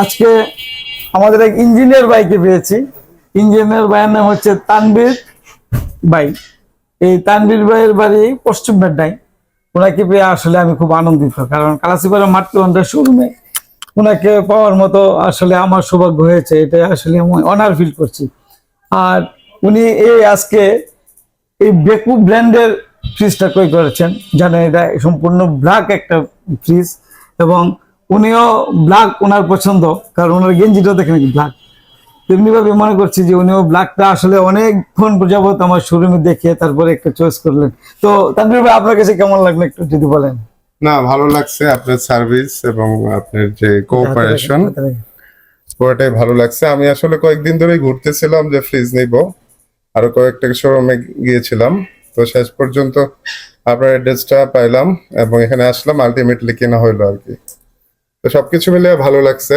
আজকে আমাদের এক ইঞ্জিনিয়ার বাইকে পেয়েছি। ইঞ্জিনিয়ার ভাইয়ের নাম হচ্ছে তানবীর ভাই। এই তানবীর ভাইয়ের বাড়ি পশ্চিম মেড্ডাই ওনাকে পেয়ে আসলে আমি খুব আনন্দিত, কারণ কালাসিপাড়া মাতৃ হন্ডার শোরুমে ওনাকে পাওয়ার মতো আসলে আমার সৌভাগ্য হয়েছে এটা আসলে আমি অনার ফিল করছি। আর উনি এই আজকে এই বেকু ব্র্যান্ডের ফ্রিজটা ক্রয় করেছেন। জানেন এটা সম্পূর্ণ ব্ল্যাক একটা ফ্রিজ এবং উনিও ব্ল্যাক ওনার পছন্দ কারণ ওনার গেঞ্জিটাও দেখেন ব্ল্যাক তেমনি ভাবে মনে করছি যে উনিও ব্ল্যাকটা আসলে অনেকক্ষণ যাবত আমার শোরুমে দেখে তারপরে একটা চয়েস করলেন। তো তানভীর ভাই আপনার কাছে কেমন লাগল একটু যদি বলেন? না ভালো লাগছে আপনার সার্ভিস এবং আপনার যে কোঅপারেশন পুরোটাই ভালো লাগছে। আমি আসলে কয়েকদিন ধরে ঘুরতেছিলাম যে ফ্রিজ নিব। আরও কয়েকটা শোরুমে গিয়েছিলাম। তো শেষ পর্যন্ত আপনার অ্যাড্রেসটা পাইলাম এবং এখানে আসলাম। আলটিমেটলি কেনা হইল আর কি। তো সবকিছু মিলে ভালো লাগছে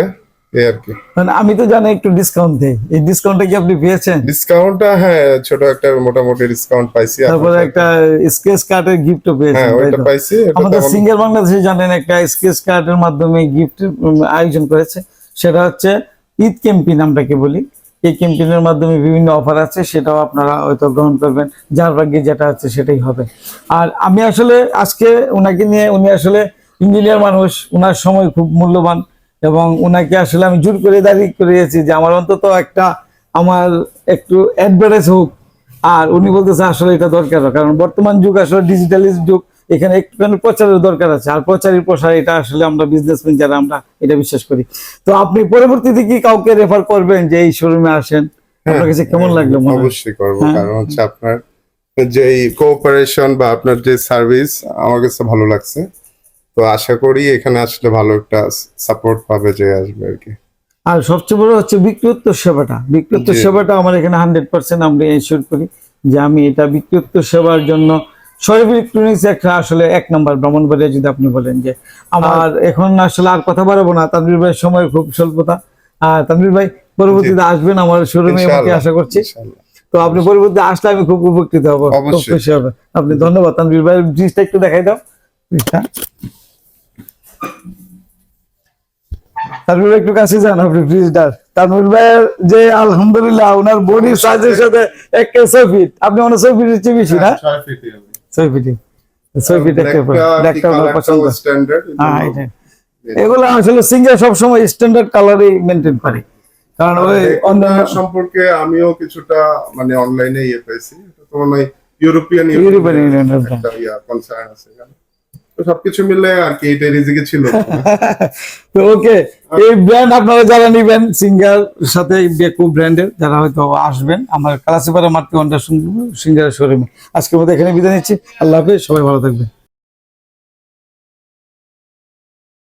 এই আর কি। মানে আমি তো জানি একটু ডিসকাউন্ট দেই এই ডিসকাউন্টটা কি আপনি পেয়েছেন? ডিসকাউন্টটা হ্যাঁ ছোট একটা মোটামুটি ডিসকাউন্ট পাইছি তারপরে একটা স্কেচ কার্ডের গিফটও পেয়েছেন হ্যাঁ ওইটা পাইছি আমাদের সিঙ্গার বাংলাদেশে জানেন একটা স্কেচ কার্ডের মাধ্যমে গিফট আয়োজন করেছে। সেটা হচ্ছে ঈদ ক্যাম্পিন আমরাকে বলি। এই ক্যাম্পিনের মাধ্যমে বিভিন্ন অফার আছে সেটাও আপনারা হয়তো গ্রহণ করবেন। যার ভাগ্যে যেটা আছে সেটাই হবে। আর আমি আসলে আজকে ওনাকে নিয়ে উনি আসলে ইঞ্জিনিয়ার মানুষ ওনার সময় খুব মূল্যবান এবং ওনাকে আসলে আমি জোর করে দাঁড়িয়ে করিয়েছি যে আমার অন্তত একটা আমার একটু অ্যাডভার্টাইজ হোক। আর উনি বলতেছে আসলে এটা দরকার কারণ বর্তমান যুগ আসলে ডিজিটালিজ যুগ এখানে একটুখানি প্রচারের দরকার আছে। আর প্রচারের প্রসার এটা আসলে আমরা বিজনেসম্যান যারা আমরা এটা বিশ্বাস করি। তো আপনি পরবর্তীতে কি কাউকে রেফার করবেন যে এই শোরুমে আসেন? আপনার কাছে কেমন লাগল হয়? হ্যাঁ, অবশ্যই করব হ্যাঁ। কারণ হচ্ছে আপনার যে কোঅপারেশন বা আপনার যে সার্ভিস আমার কাছে ভালো লাগছে। তো আশা করি এখানে আসলে ভালো একটা সাপোর্ট পাবে যে আসবে আর কি। আর সবচেয়ে বড় হচ্ছে বিক্রয়োত্তর সেবাটা। বিক্রয়োত্তর সেবাটা আমার এখানে হান্ড্রেড পার্সেন্ট আমরা এনশিওর করি যে আমি এটা বিক্রয়োত্তর সেবার জন্য শরীফ ইলেকট্রনিক্স একটা আসলে এক নম্বর ব্রাহ্মণবাড়িয়া যদি আপনি বলেন যে আমার এখন আসলে আর কথা বাড়াবো না। তানভীর ভাইয়ের সময় খুব স্বল্পতা। আর তানভীর ভাই পরবর্তীতে আসবেন আমার শোরুমে আমাকে আশা করছি। তো আপনি পরবর্তীতে আসলে আমি খুব উপকৃত হব। খুব অবশ্যই। খুশি হবে। আপনি ধন্যবাদ। তানভীর ভাইয়ের জিনিসটা একটু দেখাই দাও। একটু কাছে যান আপনি তানভীর ভাইয়ের যে আলহামদুলিল্লাহ ওনার বডির সাইজের সাথে এক ছয় ফিট আপনি ছয় ফিটের চেয়ে বেশি না? ছয় ছয় ফিট একটা ওনার পছন্দ। হ্যাঁ এগুলো আসলে সিঙ্গার সবসময় স্ট্যান্ডার্ড কালারই মেনটেন করে। কারণ ওই অন্য সম্পর্কে আমিও কিছুটা মানে অনলাইনে ইয়ে পেয়েছি। এটা তো মানে ইউরোপিয়ান ইউরোপিয়ান ইয়া কনসার্ন আছে। সবকিছু মিলে আর কি এটা রিজিকে ছিল। তো ওকে, এই ব্র্যান্ড আপনারা যারা নিবেন সিঙ্গার সাথে বেকু ব্র্যান্ডের যারা হয়তো আসবেন, আমার কালাসিপাড়া মাতৃ ঘণ্টা সিঙ্গার শোরুমে আজকের মধ্যে এখানে বিদায় নিচ্ছি। আল্লাহ হাফেজ, সবাই ভালো থাকবেন।